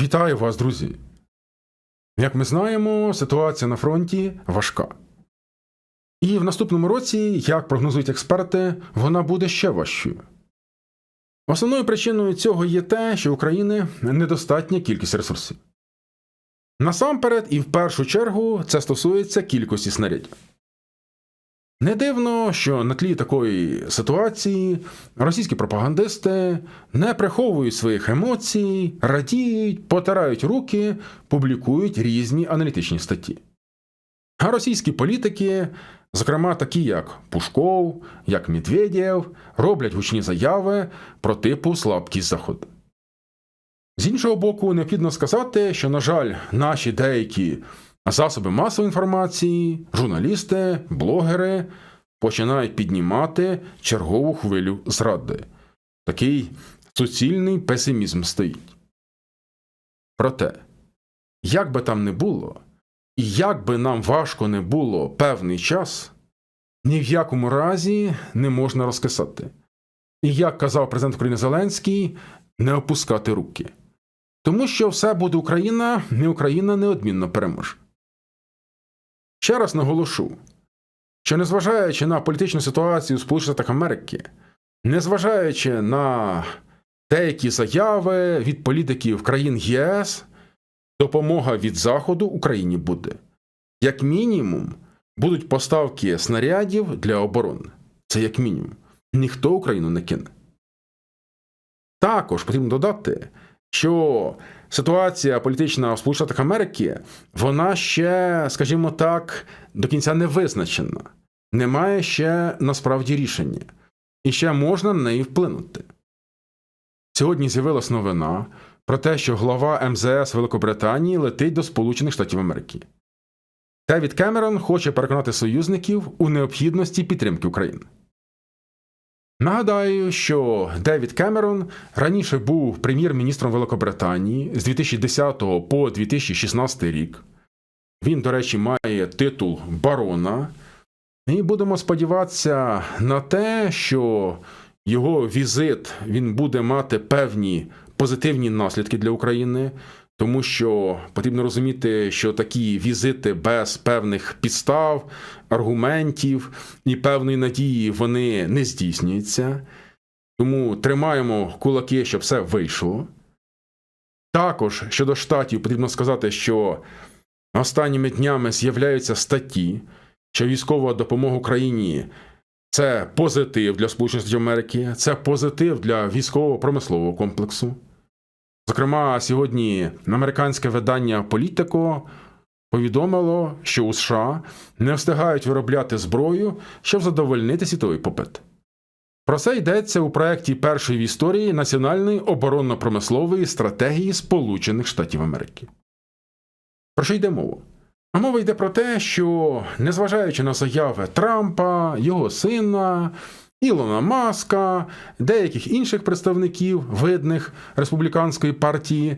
Вітаю вас, друзі! Як ми знаємо, ситуація на фронті важка. І в наступному році, як прогнозують експерти, вона буде ще важчою. Основною причиною цього є те, що України недостатня кількість ресурсів. Насамперед і в першу чергу це стосується кількості снарядів. Не дивно, що на тлі такої ситуації російські пропагандисти не приховують своїх емоцій, радіють, потирають руки, публікують різні аналітичні статті. А російські політики, зокрема такі як Пушков, як Медведєв, роблять гучні заяви про типу слабкість Заходу. З іншого боку, необхідно сказати, що, на жаль, наші деякі засоби масової інформації, журналісти, блогери починають піднімати чергову хвилю зради. Такий суцільний песимізм стоїть. Проте, як би там не було, і як би нам важко не було певний час, ні в якому разі не можна розкисати. І як казав президент України Зеленський, не опускати руки. Тому що все буде Україна, не Україна неодмінно переможе. Ще раз наголошу, що незважаючи на політичну ситуацію Сполучених Америки, незважаючи на деякі заяви від політиків країн ЄС, допомога від Заходу Україні буде. Як мінімум, будуть поставки снарядів для оборони. Це як мінімум. Ніхто Україну не кине. Також потрібно додати, що ситуація політична в Сполучених Америки, вона ще, скажімо так, до кінця не визначена. Немає ще насправді рішення, і ще можна на неї вплинути. Сьогодні з'явилась новина про те, що глава МЗС Великобританії летить до Сполучених Штатів Америки. Девід Кемерон хоче переконати союзників у необхідності підтримки України. Нагадаю, що Девід Кемерон раніше був прем'єр-міністром Великобританії з 2010 по 2016 рік. Він, до речі, має титул барона. І будемо сподіватися на те, що його візит він буде мати певні позитивні наслідки для України, тому що потрібно розуміти, що такі візити без певних підстав, аргументів і певної надії вони не здійснюються. Тому тримаємо кулаки, щоб все вийшло. Також щодо штатів потрібно сказати, що останніми днями з'являються статті, що військова допомога Україні це позитив для Сполучених Штатів Америки, це позитив для військово-промислового комплексу. Зокрема, сьогодні американське видання Політико повідомило, що у США не встигають виробляти зброю, щоб задовольнити світовий попит. Про це йдеться у проєкті першої в історії Національної оборонно-промислової стратегії Сполучених Штатів Америки. Про що йде мова? А мова йде про те, що незважаючи на заяви Трампа, його сина, Ілона Маска, деяких інших представників видних республіканської партії,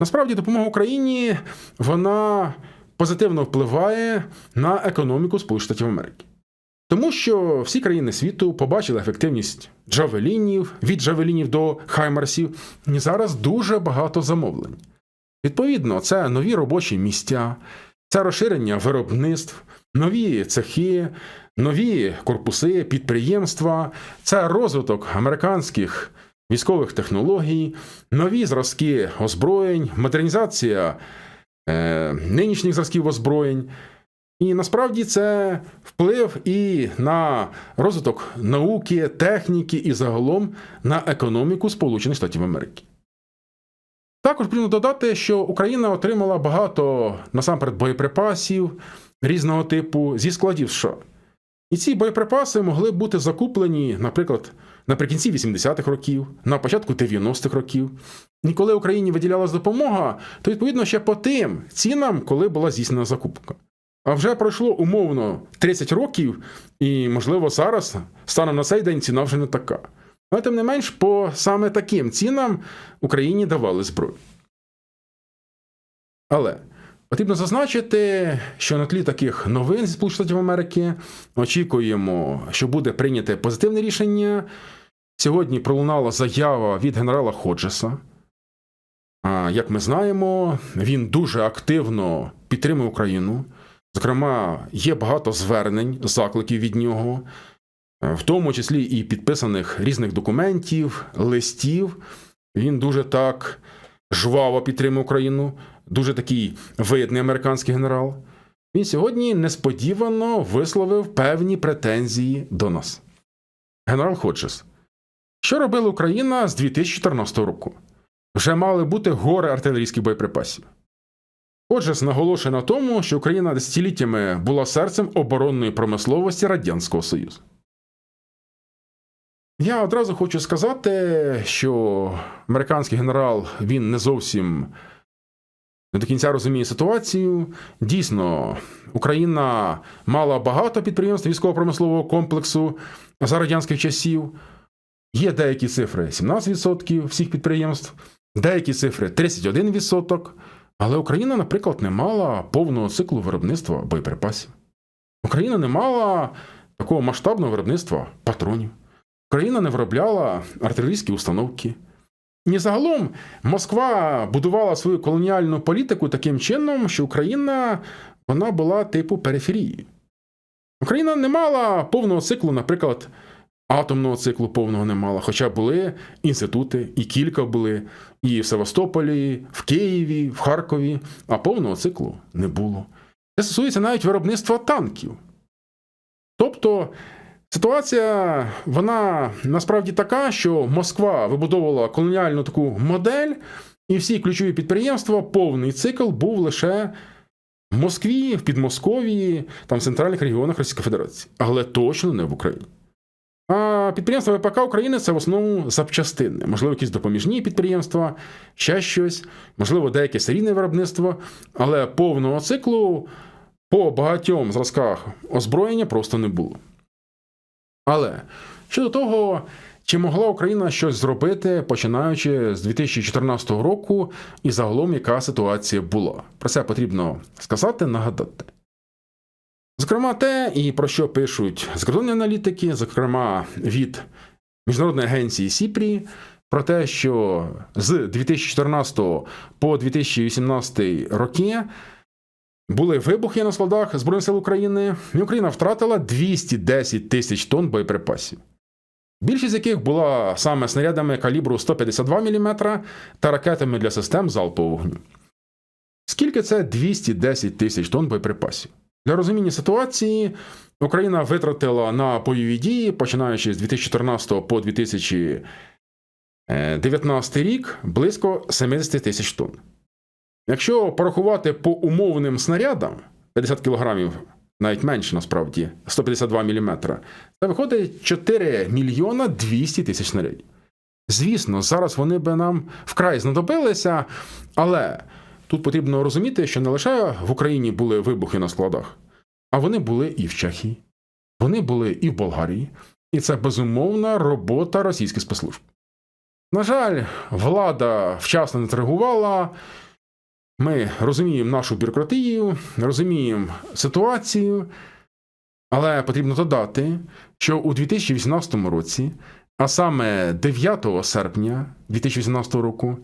насправді допомога Україні вона позитивно впливає на економіку Сполучених Штатів Америки. Тому що всі країни світу побачили ефективність джавелінів від джавелінів до хаймарсів, і зараз дуже багато замовлень. Відповідно, це нові робочі місця, це розширення виробництв, нові цехи, нові корпуси, підприємства, це розвиток американських військових технологій, нові зразки озброєнь, модернізація е, нинішніх зразків озброєнь. І насправді це вплив і на розвиток науки, техніки і загалом на економіку Сполучених Штатів Америки. Також потрібно додати, що Україна отримала багато насамперед боєприпасів різного типу зі складів США. І ці боєприпаси могли бути закуплені, наприклад, наприкінці 80-х років, на початку 90-х років. І коли Україні виділялась допомога, то відповідно ще по тим цінам, коли була здійснена закупка. А вже пройшло умовно 30 років, і, можливо, зараз станом на цей день ціна вже не така. Але тим не менш, по саме таким цінам Україні давали зброю. Але потрібно зазначити, що на тлі таких новин зі Сполучених Штатів Америки очікуємо, що буде прийняте позитивне рішення. Сьогодні пролунала заява від генерала Ходжеса, як ми знаємо, він дуже активно підтримує Україну. Зокрема, є багато звернень, закликів від нього, в тому числі і підписаних різних документів, листів. Він дуже так жваво підтримує Україну, дуже такий видний американський генерал. Він сьогодні несподівано висловив певні претензії до нас. Генерал Ходжес. Що робила Україна з 2014 року? Вже мали бути гори артилерійських боєприпасів. Ходжес наголошує на тому, що Україна десятиліттями була серцем оборонної промисловості Радянського Союзу. Я одразу хочу сказати, що американський генерал він не зовсім не до кінця розуміє ситуацію. Дійсно, Україна мала багато підприємств військово-промислового комплексу за радянських часів. Є деякі цифри 17% всіх підприємств, деякі цифри 31%. Але Україна, наприклад, не мала повного циклу виробництва боєприпасів. Україна не мала такого масштабного виробництва патронів. Україна не виробляла артилерійські установки. І загалом Москва будувала свою колоніальну політику таким чином, що Україна вона була типу периферії. Україна не мала повного циклу, наприклад, атомного циклу повного не мала, хоча були інститути, і кілька були, і в Севастополі, в Києві, в Харкові, а повного циклу не було. Це стосується навіть виробництва танків. Тобто ситуація, вона насправді така, що Москва вибудовувала колоніальну таку модель, і всі ключові підприємства, повний цикл був лише в Москві, в Підмосков'ї, там в центральних регіонах Російської Федерації, але точно не в Україні. А підприємства ВПК України це в основному запчастини, можливо, якісь допоміжні підприємства, ще щось, можливо, деяке серійне виробництво, але повного циклу по багатьом зразках озброєння просто не було. Але щодо того, чи могла Україна щось зробити, починаючи з 2014 року, і загалом яка ситуація була? Про це потрібно сказати, нагадати. Зокрема, те, і про що пишуть закордонні аналітики, зокрема від Міжнародної агенції Сіпрі, про те, що з 2014 по 2018 роки були вибухи на складах Збройних сил України, і Україна втратила 210 тисяч тонн боєприпасів. Більшість з яких була саме снарядами калібру 152 мм та ракетами для систем залпового вогню. Скільки це 210 тисяч тонн боєприпасів? Для розуміння ситуації Україна витратила на бойові дії, починаючи з 2014 по 2019 рік, близько 70 тисяч тонн. Якщо порахувати по умовним снарядам 50 кг, навіть менше насправді, 152 мм, це виходить 4 мільйона 200 тисяч снарядів. Звісно, зараз вони би нам вкрай знадобилися, але тут потрібно розуміти, що не лише в Україні були вибухи на складах, а вони були і в Чехії, вони були і в Болгарії, і це безумовна робота російських спецслужб. На жаль, влада вчасно не реагувала. Ми розуміємо нашу бюрократію, розуміємо ситуацію, але потрібно додати, що у 2018 році, а саме 9 серпня 2018 року,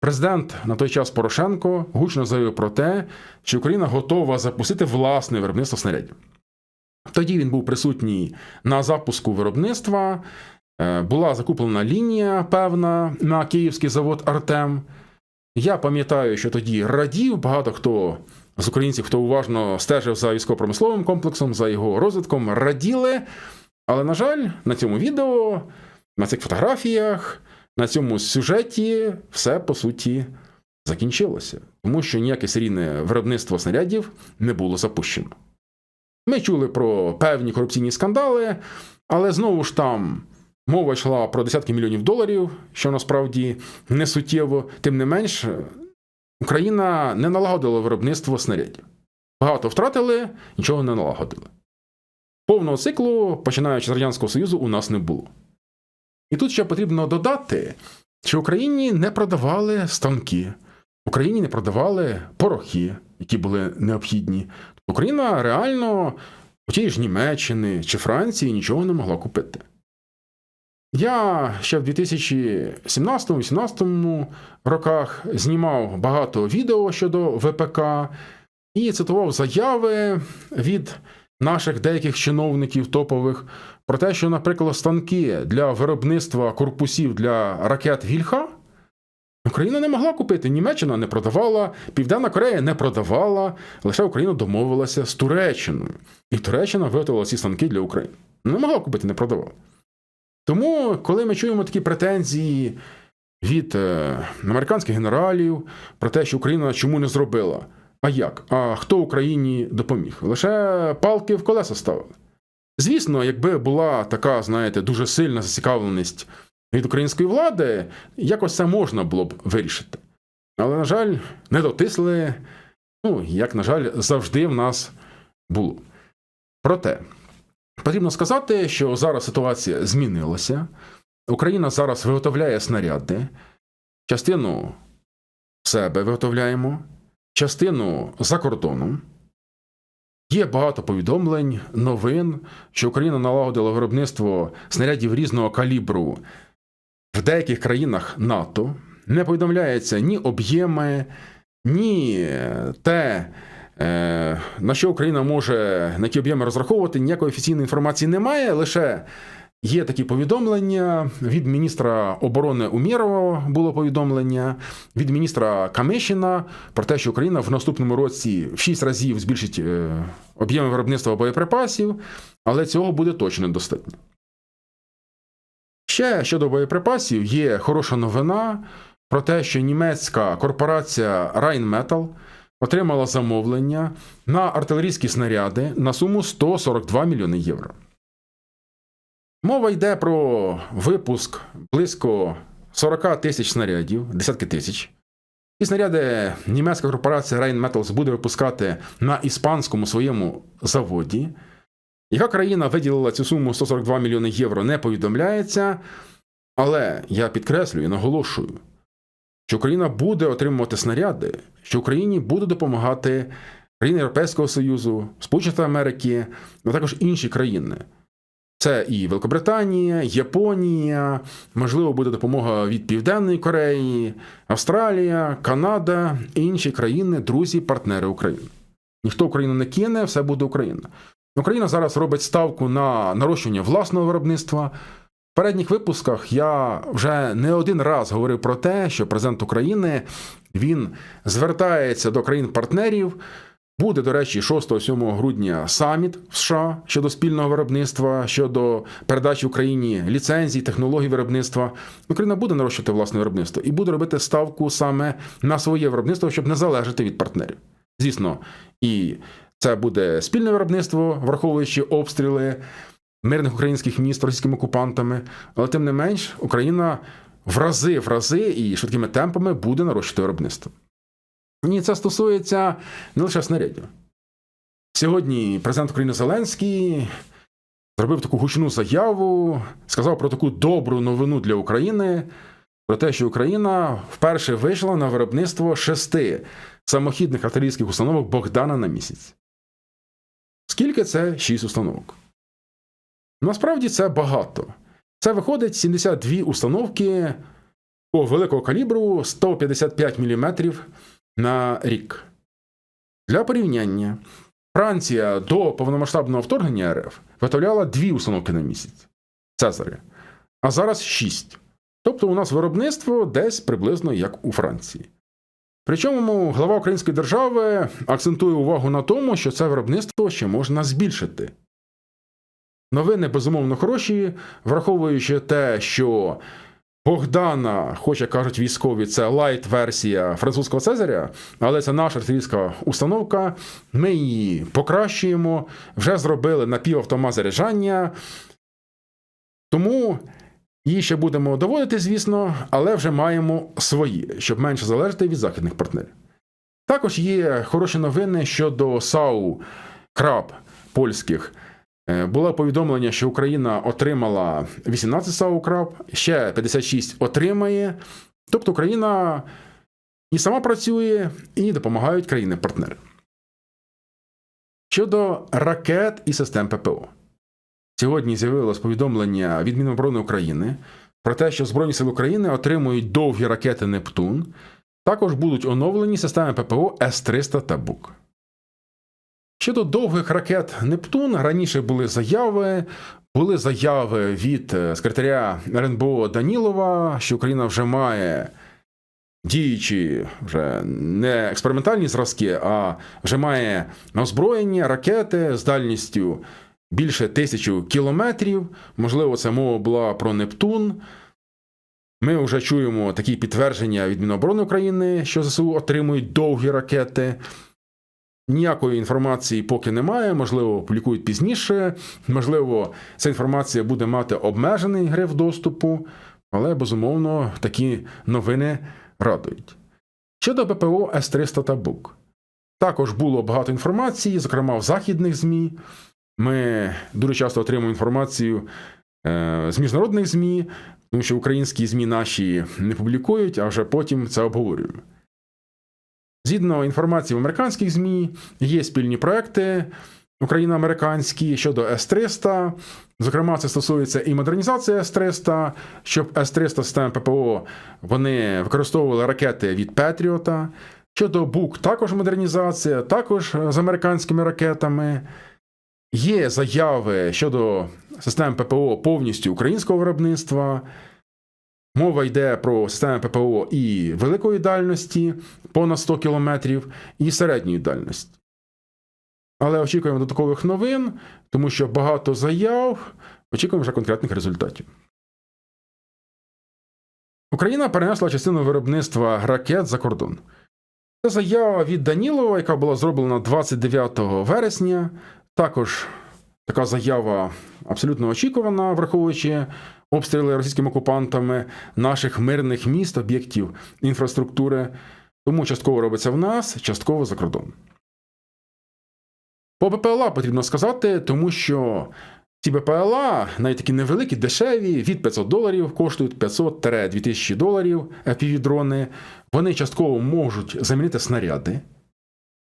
президент на той час Порошенко гучно заявив про те, що Україна готова запустити власне виробництво снарядів. Тоді він був присутній на запуску виробництва, е, була закуплена лінія певна на київський завод Артем. Я пам'ятаю, що тоді радів багато хто з українців, хто уважно стежив за військово-промисловим комплексом, за його розвитком, раділи. Але, на жаль, на цьому відео, на цих фотографіях, на цьому сюжеті все по суті закінчилося, тому що ніяке серійне виробництво снарядів не було запущено. Ми чули про певні корупційні скандали, але знову ж там. Мова йшла про десятки мільйонів доларів, що насправді не суттєво. Тим не менш, Україна не налагодила виробництво снарядів. Багато втратили, нічого не налагодили. Повного циклу, починаючи з Радянського Союзу, у нас не було. І тут ще потрібно додати, що Україні не продавали станки, Україні не продавали порохи, які були необхідні. Україна реально у тієї ж Німеччини чи Франції нічого не могла купити. Я ще в 2017-2018 роках знімав багато відео щодо ВПК і цитував заяви від наших деяких чиновників топових про те, що, наприклад, станки для виробництва корпусів для ракет Вільха Україна не могла купити, Німеччина не продавала, Південна Корея не продавала, лише Україна домовилася з Туреччиною. І Туреччина виготовила ці станки для України. Не могла купити, не продавала. Тому, коли ми чуємо такі претензії від е, американських генералів про те, що Україна чому не зробила, а як? А хто Україні допоміг? Лише палки в колеса ставили. Звісно, якби була така, знаєте, дуже сильна зацікавленість від української влади, якось це можна було б вирішити. Але, на жаль, не дотисли, ну, як, на жаль, завжди в нас було. Проте, потрібно сказати, що зараз ситуація змінилася. Україна зараз виготовляє снаряди, частину себе виготовляємо, частину за кордоном. Є багато повідомлень, новин, що Україна налагодила виробництво снарядів різного калібру в деяких країнах НАТО. Не повідомляється ні об'єми, ні те, на що Україна може на які об'єми розраховувати. Ніякої офіційної інформації немає. Лише є такі повідомлення від міністра оборони Умєрова було повідомлення, від міністра Камишина про те, що Україна в наступному році в 6 разів збільшить е, об'єми виробництва боєприпасів, але цього буде точно недостатньо. Ще щодо боєприпасів є хороша новина про те, що німецька корпорація Rheinmetall отримала замовлення на артилерійські снаряди на суму 142 мільйони євро. Мова йде про випуск близько 40 тисяч снарядів, десятки тисяч. Ці снаряди німецька корпорація Rheinmetall буде випускати на іспанському своєму заводі. Яка країна виділила цю суму 142 мільйони євро, не повідомляється. Але я підкреслюю і наголошую, що Україна буде отримувати снаряди, що Україні буде допомагати країни Європейського Союзу, Сполучені Америки, а також інші країни. Це і Великобританія, Японія, можливо, буде допомога від Південної Кореї, Австралія, Канада і інші країни, друзі, партнери України. Ніхто Україну не кине, все буде Україна. Україна зараз робить ставку на нарощування власного виробництва. Передніх випусках я вже не один раз говорив про те, що президент України він звертається до країн-партнерів. Буде, до речі, 6-7 грудня саміт в США щодо спільного виробництва, щодо передачі Україні ліцензій, технологій виробництва. Україна буде нарощувати власне виробництво і буде робити ставку саме на своє виробництво, щоб не залежати від партнерів. Звісно, і це буде спільне виробництво, враховуючи обстріли мирних українських міст російськими окупантами. Але тим не менш, Україна в рази в рази і швидкими темпами буде нарощувати виробництво. І це стосується не лише снарядів. Сьогодні президент України Зеленський зробив таку гучну заяву, сказав про таку добру новину для України, про те, що Україна вперше вийшла на виробництво шести самохідних артилерійських установок Богдана на місяць. Скільки це 6 установок? Насправді це багато. Це виходить 72 установки по великого калібру 155 мм на рік. Для порівняння, Франція до повномасштабного вторгнення РФ виготовляла дві установки на місяць Цезаря, а зараз 6. Тобто у нас виробництво десь приблизно як у Франції. Причому глава Української держави акцентує увагу на тому, що це виробництво ще можна збільшити. Новини безумовно хороші, враховуючи те, що Богдана, хоч як кажуть військові, це лайт-версія французького Цезаря, але це наша артилерійська установка. Ми її покращуємо, вже зробили напівавтомат заряджання. Тому Її ще будемо доводити, звісно, але вже маємо свої, щоб менше залежати від західних партнерів. Також є хороші новини щодо САУ краб польських. Е, було повідомлення, що Україна отримала 18 САУ краб, ще 56 отримає. Тобто Україна і сама працює, і допомагають країни-партнери. Щодо ракет і систем ППО. Сьогодні з'явилось повідомлення від Міноборони України про те, що Збройні сили України отримують довгі ракети Нептун. Також будуть оновлені системи ППО С-300 та БУК. Щодо довгих ракет Нептун, раніше були заяви. Були заяви від е, секретаря РНБО Данілова, що Україна вже має діючі вже не експериментальні зразки, а вже має озброєння, ракети з дальністю більше тисячу кілометрів. Можливо, це мова була про Нептун. Ми вже чуємо такі підтвердження від Міноборони України, що ЗСУ отримують довгі ракети. Ніякої інформації поки немає, можливо, публікують пізніше, можливо, ця інформація буде мати обмежений гриф доступу, але безумовно такі новини радують. Щодо ППО С-300 та БУК. Також було багато інформації, зокрема в західних ЗМІ. Ми дуже часто отримуємо інформацію е, з міжнародних ЗМІ, тому що українські ЗМІ наші не публікують, а вже потім це обговорюємо. Згідно інформації в американських ЗМІ, є спільні проекти україно-американські щодо С-300. Зокрема, це стосується і модернізації С-300, щоб С-300 системи ППО вони використовували ракети від Петріота. Щодо БУК, також модернізація, також з американськими ракетами. Є заяви щодо систем ППО повністю українського виробництва. Мова йде про системи ППО і великої дальності понад 100 кілометрів, і середньої дальності. Але очікуємо додаткових новин, тому що багато заяв, очікуємо вже конкретних результатів. Україна перенесла частину виробництва ракет за кордон. Це заява від Данілова, яка була зроблена 29 вересня. Також така заява абсолютно очікувана, враховуючи обстріли російськими окупантами наших мирних міст, об'єктів інфраструктури. Тому частково робиться в нас, частково за кордон. По БПЛА потрібно сказати, тому що ці БПЛА, навіть такі невеликі, дешеві, від 500 доларів коштують 500-2000 доларів FPV-дрони. Вони частково можуть замінити снаряди.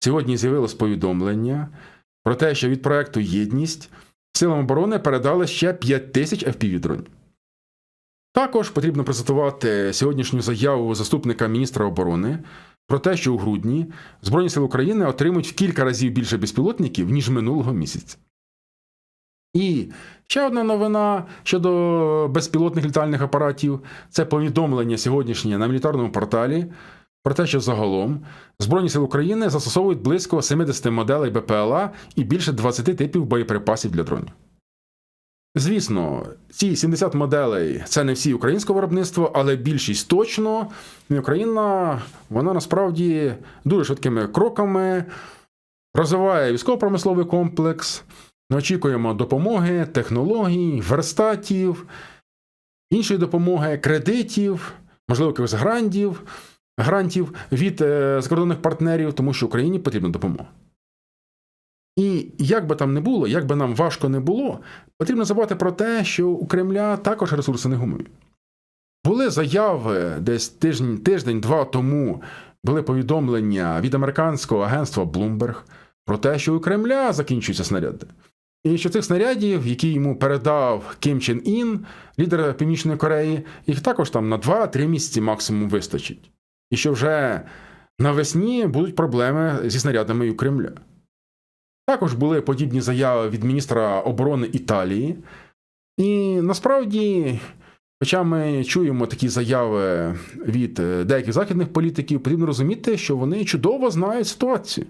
Сьогодні з'явилось повідомлення про те, що від проекту Єдність силам оборони передали ще 5 тисяч FPV-дронів. Також потрібно процитувати сьогоднішню заяву заступника міністра оборони про те, що у грудні Збройні сили України отримують в кілька разів більше безпілотників, ніж минулого місяця. І ще одна новина щодо безпілотних літальних апаратів це повідомлення сьогоднішнє на мілітарному порталі про те, що загалом Збройні сили України застосовують близько 70 моделей БПЛА і більше 20 типів боєприпасів для дронів. Звісно, ці 70 моделей це не всі українського виробництва, але більшість точно. І Україна, вона насправді дуже швидкими кроками розвиває військово-промисловий комплекс. Ми очікуємо допомоги, технологій, верстатів, іншої допомоги, кредитів, можливо, якихось грантів, грантів від е, закордонних партнерів, тому що Україні потрібна допомога. І як би там не було, як би нам важко не було, потрібно забувати про те, що у Кремля також ресурси не гумують. Були заяви десь тиждень, тиждень-два тому були повідомлення від американського агентства Bloomberg про те, що у Кремля закінчуються снаряди. І що цих снарядів, які йому передав Кім Чен Ін, лідер Північної Кореї, їх також там на 2-3 місяці максимум вистачить. І що вже навесні будуть проблеми зі снарядами у Кремля. Також були подібні заяви від міністра оборони Італії. І насправді, хоча ми чуємо такі заяви від деяких західних політиків, потрібно розуміти, що вони чудово знають ситуацію.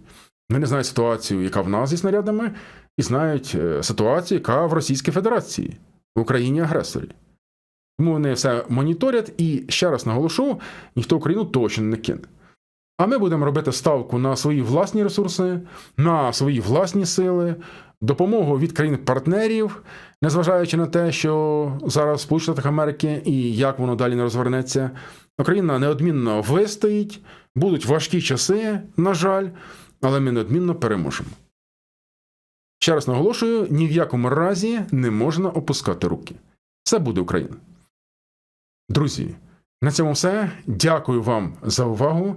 Вони знають ситуацію, яка в нас зі снарядами, і знають ситуацію, яка в Російській Федерації, в Україні агресорі. Тому вони все моніторять і ще раз наголошу: ніхто Україну точно не кине. А ми будемо робити ставку на свої власні ресурси, на свої власні сили, допомогу від країн-партнерів, незважаючи на те, що зараз в Штатах Америки і як воно далі не розвернеться. Україна неодмінно вистоїть, будуть важкі часи, на жаль, але ми неодмінно переможемо. Ще раз наголошую: ні в якому разі не можна опускати руки. Це буде Україна. Друзі, на цьому все. Дякую вам за увагу